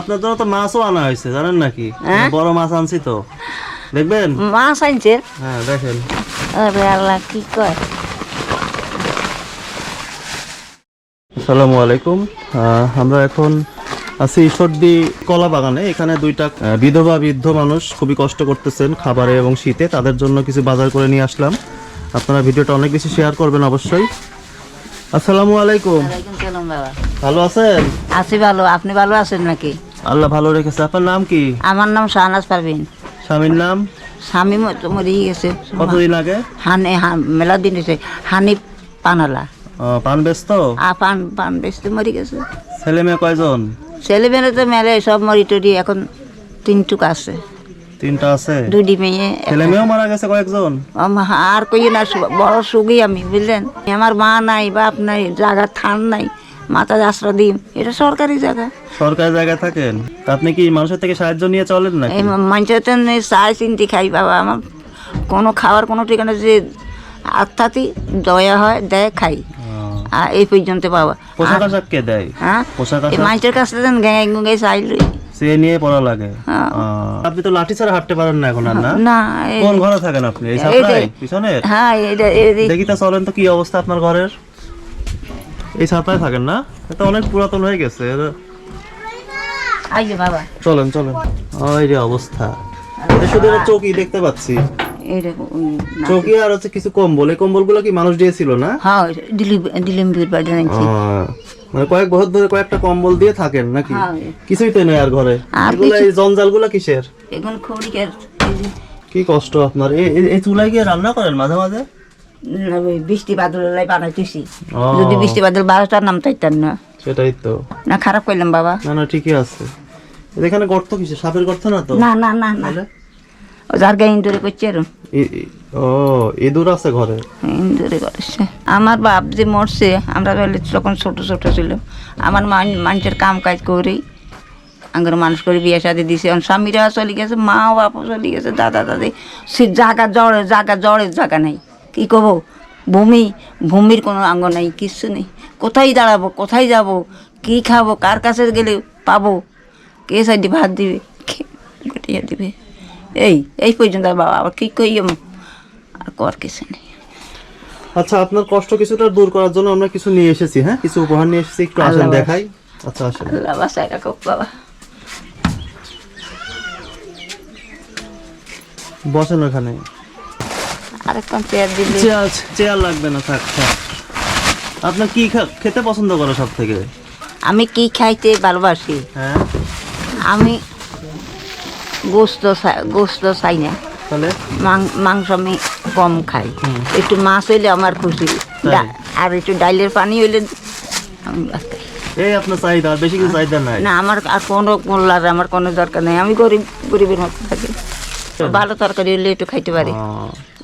আপনার জন্য তো মাছও আনা হয়েছে জানেন নাকি? হ্যাঁ? বড় মাছ আনছি তো। দেখবেন? মাছ আনছে? হ্যাঁ দেখেন। আরে আল্লাহ কি কয়? আসসালামু আলাইকুম। আমরা এখন আছি ঈশ্বরদী কলা বাগানে। এখানে দুইটা বিধবা বৃদ্ধ মানুষ খুবই কষ্ট করতেছেন খাবারে এবং শীতে। তাদের জন্য কিছু বাজার করে নিয়ে আসলাম। আপনারা ভিডিওটা অনেক বেশি শেয়ার করবেন অবশ্যই। আসসালামু আলাইকুম। ওয়ালাইকুম সালাম বাবা। ভালো আছেন? আছি ভালো। আপনি ভালো আছেন নাকি? আল্লাহ ভালো রেখেছে। আপনার নাম কি? আমার নাম শাহনাজ পারভিন। স্বামীর নাম? স্বামী ম- তো মরে গেছে। কতদিন আগে? হানি মেলা দিন হয়েছে হানি পানালা। পান ব্যস্ত? আ পান পান বেচতে মরে গেছে। ছেলে মেয়ে কয়জন? ছেলে মেয়ে তো মেলে সব মরি টরি। এখন তিনটুক আছে। তিনটা আছে? দুটি মেয়ে ছেলে মেয়েও মারা গেছে কয়েকজন? আর কই না বড় সুখী আমি বুঝলেন? আমার মা নাই বাপ নাই জায়গা থান নাই। মাথা আশ্রয় দিই এটা সরকারি জায়গা। সরকারি জায়গায় থাকেন? তা আপনি কি মানুষের থেকে সাহায্য নিয়ে চলেন নাকি? এই মানুষের চাই চিনতে খাই বাবা আমার কোনো খাওয়ার কোনো ঠিকানা যে আত্মাতি দয়া হয় দেয় খাই। আর এই পর্যন্ত বাবা। পোশাক আশাক কে দেয়? হ্যাঁ? পোশাক আশাক? মানুষের কাছ থেকে গায়ে গুঙ্গে চাইলই সে নিয়ে পড়া লাগে? হ্যাঁ। আপনি তো লাঠি ছাড়া হাঁটতে পারেন না এখন আর না? না কোন ঘরে থাকেন আপনি? এই ছাপড়ায় পিছনে হ্যাঁ এটা এই- দেখি তা চলেন তো কি অবস্থা আপনার ঘরের? এই ছাপড়ায় থাকেন না? এটা অনেক পুরাতন হয়ে গেছে। এই বাবা। চলেন চলেন। ওই যে অবস্থা। শুধু একটা চৌকি দেখতে পাচ্ছি। চৌকি আর হচ্ছে কিছু কম্বল। এই কম্বলগুলো কি মানুষ দিয়েছিল না? হ্যাঁ দিলীপের বাড়ি আহ, মানে কয়েক বছর ধরে কয়েকটা কম্বল দিয়ে থাকেন নাকি? হ্যাঁ। কিছুই তো নেই আর ঘরে। এগুলো এই জঞ্জালগুলো কিসের? এখন খড়িকের কি কষ্ট আপনার। এই চুলায় গিয়ে রান্না করেন মাঝে মাঝে? বৃষ্টি বাদল বানাইতেছি। যদি বৃষ্টি বাদল বারোটার নাম তাইতাম না। সেটাই তো। না খারাপ করলাম বাবা। না না ঠিকই আছে। এখানে গর্ত কিসে সাপের গর্ত না তো? না না না না। ও যার গায়ে ইন্দুরে করছে আর ও ইঁদুর আছে ঘরে? ইন্দুরে করেছে। আমার বাপ যে মরছে আমরা তাহলে তখন ছোট ছোট ছিল। আমার মানুষের কাম কাজ করি। আঙ্গুর মানুষ করে বিয়ে শাদি দিছে। স্বামীরা চলে গেছে মা বাপও চলে গেছে দাদা দাদি। সে জায়গা জড়ে জায়গা জড়ের জায়গা নাই। কি করব ভূমি ভূমির কোনো আঙ্গ নাই কিচ্ছু নেই। কোথায় দাঁড়াবো কোথায় যাব? কি খাব? কার কাছে গেলে পাবো? কে সাইডে ভাত দিবে? গটিয়ে দিবে? এই এই পর্যন্ত বাবা আবার কি কই আর কর কিছু নেই। আচ্ছা আপনার কষ্ট কিছুটা দূর করার জন্য আমরা কিছু নিয়ে এসেছি হ্যাঁ? কিছু উপহার নিয়ে এসেছি একটু আসেন দেখাই। আচ্ছা আসেন। আল্লাহ বাসায় রাখো বাবা। বসেন ওখানে। চেয়ার দিলে চেয়ার চেয়ার লাগবে না থাক থাক। আপনার কি খা- খেতে পছন্দ করে সব থেকে আমি কি খাইতে ভালোবাসি? হ্যাঁ। আমি গোস্ত চাই- গোস্ত চাই না। তাহলে? মাংস আমি কম খাই। একটু মাছ হইলে আমার খুশি। আর একটু ডাইলের পানি হইলে আমি এই আপনার চাহিদা বেশি কিছু চাহিদা নাই? না আমার আর কোনো মোল্লার আমার কোনো দরকার নেই। আমি গরিব গরিবের মতো থাকি। ভালো তরকারি হলে একটু খাইতে পারি।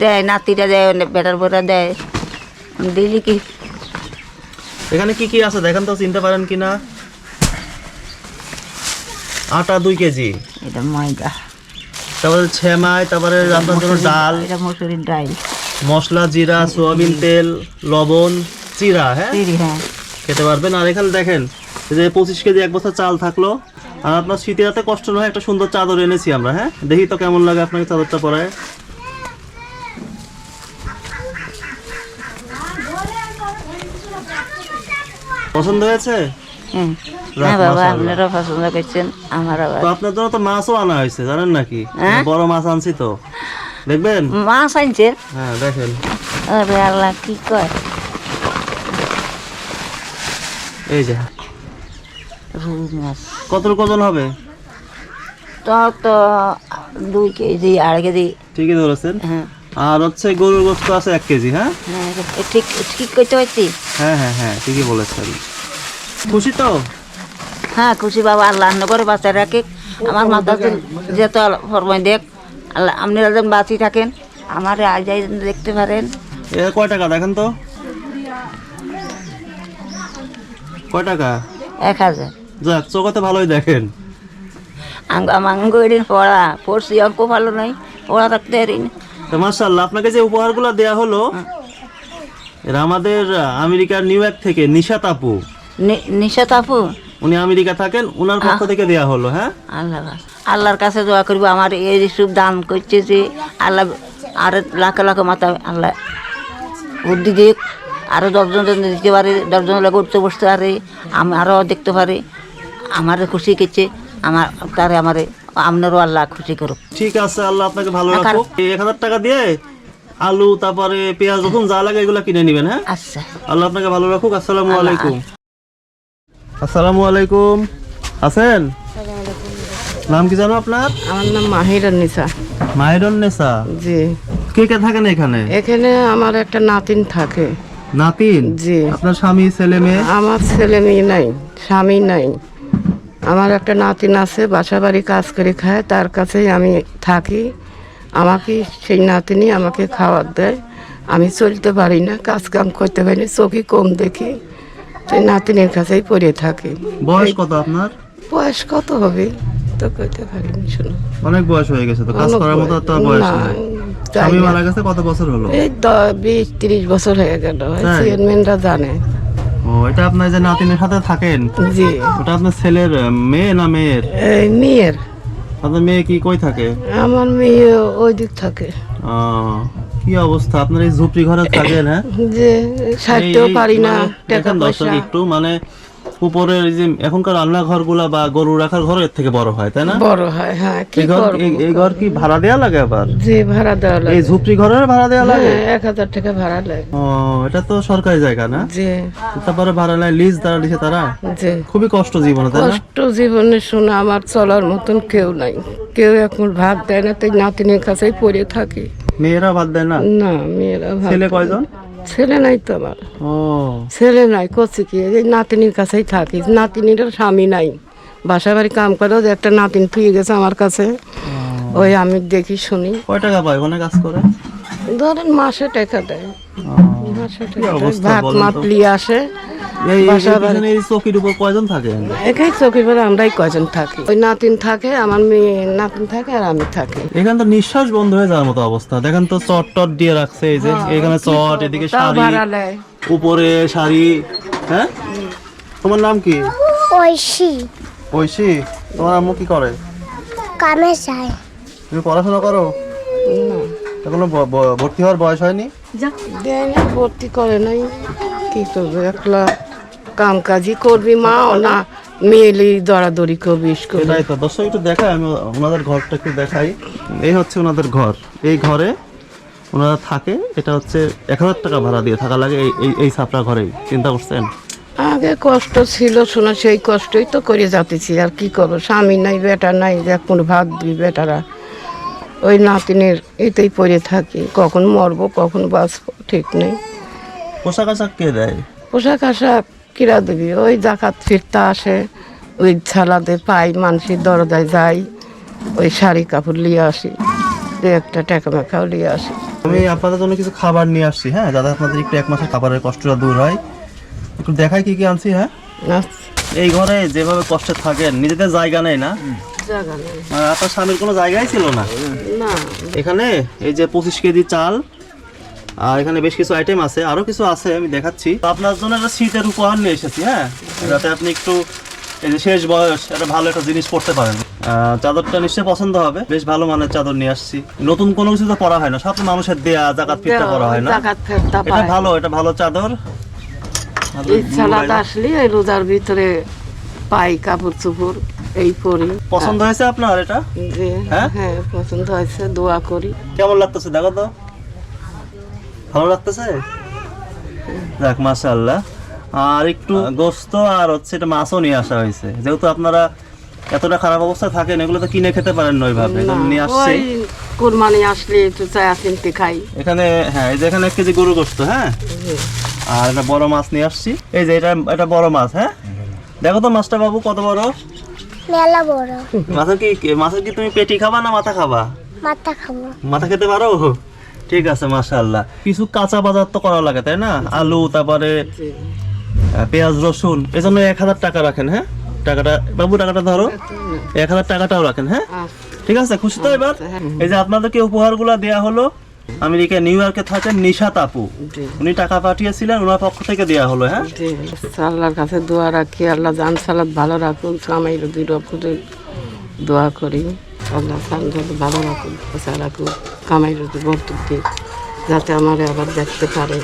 দেয় নাতিরা দেয় বেটার বোরা দেয়। দিলি কি? এখানে কি কি আছে দেখেন তো চিনতে পারেন কিনা? আটা দুই কেজি। এটা ময়দা। তারপরে ছেমাই তারপরে আপনার জন্য ডাল। এটা মসুরির ডাল। মশলা জিরা সোয়াবিন তেল লবণ চিরা হ্যাঁ? হ্যাঁ। খেতে পারবেন। আর এখানে দেখেন এই যে পঁচিশ কেজি এক বছর চাল থাকল। আর আপনার শীতের রাতে কষ্ট নয় একটা সুন্দর চাদর এনেছি আমরা হ্যাঁ? দেখি তো কেমন লাগে আপনাকে চাদরটা পরায়। পছন্দ হয়েছে? হ্যাঁ হ্যাঁ বাবা আপনারা পছন্দ করছেন আমার তো আপনার জন্য তো মাছও আনা হয়েছে জানেন নাকি? হ্যাঁ? বড় মাছ আনছি তো। দেখবেন? মাছ আনছে? হ্যাঁ দেখেন। আরে আল্লাহ কি কয়? এই যে। রুই মাছ কত হবে? তো তো দুই কেজি আড়াই কেজি। ঠিকই ধরেছেন। হ্যাঁ। আর হচ্ছে গরুর গোস্ত আছে এক কেজি হ্যাঁ? হ্যাঁ ঠিক ঠিক করতে পারছি? হ্যাঁ হ্যাঁ হ্যাঁ ঠিকই বলেছেন। খুশি তো? হ্যাঁ খুশি বাবা আল্লাহ আন্ন করে বাঁচায় রাখে। আমার মাথা যেত ফরমাই দেখ। আল্লাহ আপনারা যেন বাঁচি থাকেন। আমার আজ দেখতে পারেন। এ কয় টাকা দেখেন তো। কয় টাকা? এক হাজার। যাক চোখাতে ভালোই দেখেন। আঙ্গ এদিন পড়া পড়ছি অঙ্ক ভালো নাই পড়া রাখতে পারি না তো মার্শাল্লাহ আপনাকে যে উপহারগুলো দেয়া হলো এরা আমাদের আমেরিকার নিউ ইয়র্ক থেকে নিশা তাপু নিশা তাপু উনি আমেরিকা থাকেন ওনার পক্ষ থেকে দেয়া হলো হ্যাঁ? আল্লাহ আল্লাহর কাছে দোয়া করব আমার এই সব দান করছে যে আল্লাহ আর লাখ লাখ মাথা আল্লাহ বুদ্ধি দিক আরও দশজন দিতে পারে দশজন লোক উঠতে বসতে পারে আমি আরও দেখতে পারে। আমার খুশি করছে আমার তারে আমারে আপনারও আল্লাহ খুশি করুক। ঠিক আছে আল্লাহ আপনাকে ভালো রাখুক। এই এক হাজার টাকা দিয়ে আলু তারপরে পেঁয়াজ রসুন যা লাগে এগুলো কিনে নেবেন হ্যাঁ? আচ্ছা। আল্লাহ আপনাকে ভালো রাখুক আসসালামু আলাইকুম। আসসালামু আলাইকুম। আছেন? নাম কি জানো আপনার? আমার নাম মাহিরা নিসা মাহিরন নেসা জি। কে কে থাকেন এখানে? এখানে আমার একটা নাতিন থাকে। নাতিন? জি। আপনার স্বামী ছেলে মেয়ে? আমার ছেলে মেয়ে নাই স্বামী নাই। আমার একটা নাতিন আছে বাসা বাড়ি কাজ করে খায় তার কাছেই আমি থাকি। আমাকে সেই নাতিনি আমাকে খাবার দেয়। আমি চলতে পারি না কাজ কাম করতে পারি না চোখে কম দেখি। সেই নাতিনের কাছেই পড়ে থাকি। বয়স কত আপনার? বয়স কত হবে? তো কইতে পারিনি শুনো অনেক বয়স হয়ে গেছে তো কাজ করার মতো তো বয়স স্বামী মারা গেছে কত বছর হলো? এই দ- বিশ তিরিশ বছর হয়ে গেল? চেয়ারম্যানরা জানে। ও এটা আপনার যে নাতিনের সাথে থাকেন? জি। ওটা আপনার ছেলের মেয়ে না মেয়ের? মেয়ের। আপনার মেয়ে কি কই থাকে? আমার মেয়ে ওই দিক থাকে কি অবস্থা? আপনার এই ঝুপড়ি ঘরে থাকেন হ্যাঁ? যে সারতেও পারি না মানে টাকা পয়সা। একটু মানে উপরের এই যে এখনকার রান্নাঘরগুলা বা গরু রাখার ঘর থেকে বড় হয় তাই না? বড় হয় হ্যাঁ কি এই ঘর এই- এই ঘর কি ভাড়া দেওয়া লাগে আবার? যে ভাড়া দেওয়া এই লাগে। ঝুপড়ি ঘরের ভাড়া দেওয়া লাগে? হ্যাঁ, এক হাজার টাকা ভাড়া লাগে। ও এটা তো সরকারি জায়গা না? যে তারপরে ভাড়া নেয় লিজ তারা দিছে তারা? যে খুবই কষ্ট জীবনে তাই না? কষ্ট জীবনে শোনা আমার চলার মতন কেউ নাই। কেউ এখন ভাত দেয় না তাই নাতিনের কাছেই পড়ে থাকি। মেয়েরা বাদ দেয় না? না মেয়েরা ভাত ছেলে কয়জন? ছেলে নাই তো আমার। ও। ছেলে নাই করছে কি? এই নাতিনির কাছেই থাকি। নাতিনির স্বামী নাই। বাসা বাড়ি কাম করে ওদের একটা নাতিন ফুয়ে গেছে আমার কাছে। ওই আমি দেখি শুনি। কয় টাকা পায় ওখানে কাজ করে? ধরেন মাসে টাকা দেয়। মাসে টাকা। ভাত বলেন মাত লিয়ে আসে। এই চৌকির উপর কয়জন থাকেন একাই চোখের বেলা আমরাই কয়জন থাকি। ওই নাতিন থাকে আমার মেয়ে নাতিন থাকে আর আমি থাকি। এখানে তো নিঃশ্বাস বন্ধ হয়ে যাওয়ার মতো অবস্থা। দেখেন তো চট টট দিয়ে রাখছে এই যে এখানে চট এদিকে শাড়ি উপরে শাড়ি হ্যাঁ? তোমার নাম কি? ঐশী। ঐশী? তোমার আম্মু কি করে? কামে যায় তুমি পড়াশোনা করো? এখনও ভর্তি হওয়ার বয়স হয়নি? দেয় না ভর্তি করে নাই। কি করবে? একলা কাম কাজই করবি মা ও না মেয়েলি দরাদরি করবি। এটাই তো দর্শক একটু দেখাই আমি ওনাদের ঘরটা একটু দেখাই। এই হচ্ছে ওনাদের ঘর। এই ঘরে ওনারা থাকে এটা হচ্ছে এক হাজার টাকা ভাড়া দিয়ে থাকা লাগে এই এই ছাপড়া ঘরেই। চিন্তা করছেন? আগে কষ্ট ছিল শোনা সেই কষ্টই তো করে যাতেছি আর কি করব? স্বামী নাই বেটা নাই এখন ভাত দিবি বেটারা। ওই নাতিনের এতেই পড়ে থাকি কখন মরবো কখন বাঁচবো ঠিক নেই। পোশাক আশাক কে দেয়? পোশাক আশাক কিরা দিবি? ওই জাকাত ফিরতা আসে ওই ছালাতে পাই মানুষের দরজায় যাই ওই শাড়ি কাপড় নিয়ে আসি দু একটা টাকা মাখাও নিয়ে আসি। আমি আপনাদের জন্য কিছু খাবার নিয়ে আসছি হ্যাঁ? যাতে আপনাদের একটু এক মাসের খাবারের কষ্টটা দূর হয়। একটু দেখাই কি কি আনছি হ্যাঁ? আচ্ছা, এই ঘরে যেভাবে কষ্টে থাকেন নিজেদের জায়গা নেই না? জায়গা নেই। আপনার স্বামীর কোনো জায়গাই ছিল না? না। এখানে এই যে পঁচিশ কেজি চাল আর এখানে বেশ কিছু আইটেম আছে আরও কিছু আছে আমি দেখাচ্ছি। তো আপনার জন্য একটা শীতের উপহার নিয়ে এসেছি হ্যাঁ? যাতে আপনি একটু এই যে শেষ বয়স একটা ভালো একটা জিনিস পড়তে পারেন। চাদরটা নিশ্চয়ই পছন্দ হবে। বেশ ভালো মানের চাদর নিয়ে আসছি। নতুন কোনো কিছু তো পরা হয় না সব মানুষের দেয়া জাকাত ফিরতে করা হয় না। এটা ভালো এটা ভালো চাদর। মোবাইল। আসলে এই রোজার ভিতরে পাই কাপড় চোপড় এই পরি। পছন্দ হয়েছে আপনার এটা? হ্যাঁ? হ্যাঁ পছন্দ হয়েছে দোয়া করি। কেমন লাগতেছে দেখো তো। ভালো লাগতেছে? দেখ মাশাআল্লাহ। আর একটু গোস্ত আর হচ্ছে এটা মাছও নিয়ে আসা হয়েছে। যেহেতু আপনারা এতটা খারাপ অবস্থায় থাকেন এগুলো তো কিনে খেতে পারেন না ওইভাবে। নিয়ে আসছে। কোরবানি আসলে একটু চা কিনতে খাই। এখানে হ্যাঁ এই যে এখানে এক কেজি গরু গোস্ত হ্যাঁ? আর একটা বড় মাছ নিয়ে আসছি। এই যে এটা এটা বড় মাছ হ্যাঁ? দেখো তো মাছটা বাবু কত বড়? মেলা বড়। মাছের কি মাছের কি তুমি পেটি খাবা না মাথা খাবা? মাথা খাব। মাথা খেতে পারো? ঠিক আছে মাশাআল্লাহ। কিছু কাঁচা বাজার তো করা লাগে তাই না? আলু তারপরে পেঁয়াজ রসুন এজন্য এক হাজার টাকা রাখেন হ্যাঁ? টাকাটা বাবু টাকাটা ধরো। এক হাজার টাকাটাও রাখেন হ্যাঁ? ঠিক আছে খুশি তো এবার? এই যে আপনাদেরকে উপহারগুলো দেয়া হলো আমেরিকা নিউ ইয়র্কে থাকেন নিশা তাপু উনি টাকা পাঠিয়েছিলেন ওনার পক্ষ থেকে দেয়া হলো হ্যাঁ? আল্লাহর কাছে দোয়া রাখি আল্লাহ জান সালাদ ভালো রাখুন সামাই দোয়া করি। আল্লাহ সামনে ভালো রাখুন পেশা রাখুন কামাই রুটি বর্তুক যাতে আমার আবার দেখতে পারে।